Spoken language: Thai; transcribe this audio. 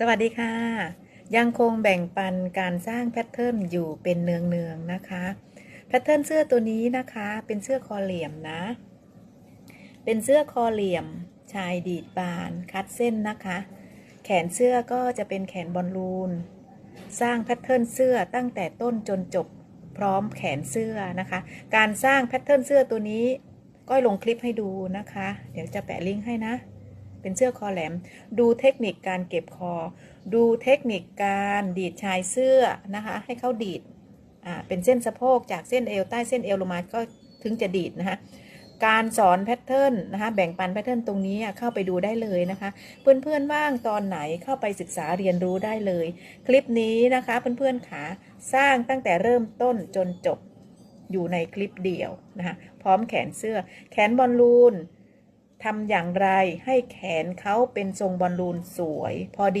สวัสดีค่ะ ยังคงแบ่งปันการสร้างแพทเทิร์นอยู่เป็นเนืองๆนะคะ แพทเทิร์นเสื้อตัวนี้นะคะ เป็นเสื้อคอเหลี่ยมนะ เป็นเสื้อคอเหลี่ยม ชายดีดบานคัดเส้นนะคะ แขนเสื้อก็จะเป็นแขนบอลลูน สร้างแพทเทิร์นเสื้อตั้งแต่ต้นจนจบพร้อมแขนเสื้อนะคะ การสร้างแพทเทิร์นเสื้อตัวนี้ ก้อยลงคลิปให้ดูนะคะ เดี๋ยวจะแปะลิงก์ให้นะ เป็นเสื้อคอแหลม ดูเทคนิคการเก็บคอ ดูเทคนิคการดีดชายเสื้อนะคะ ให้เขาดีดอ่าเป็นเส้นสะโพกจากเส้นเอวใต้เส้นเอวลงมาก็ถึงจะดีดนะคะการสอนแพทเทิร์นนะคะแบ่งปันแพทเทิร์นตรงนี้เข้าไปดูได้เลยนะคะ เพื่อนๆว่างตอนไหนเข้าไปศึกษาเรียนรู้ได้เลย คลิปนี้นะคะเพื่อนๆขาสร้างตั้งแต่เริ่มต้นจนจบอยู่ในคลิปเดียวนะคะพร้อมแขนเสื้อ แขนบอลลูน ทำอย่างไรให้แขนเขาเป็นทรงบอลลูนสวย พอดี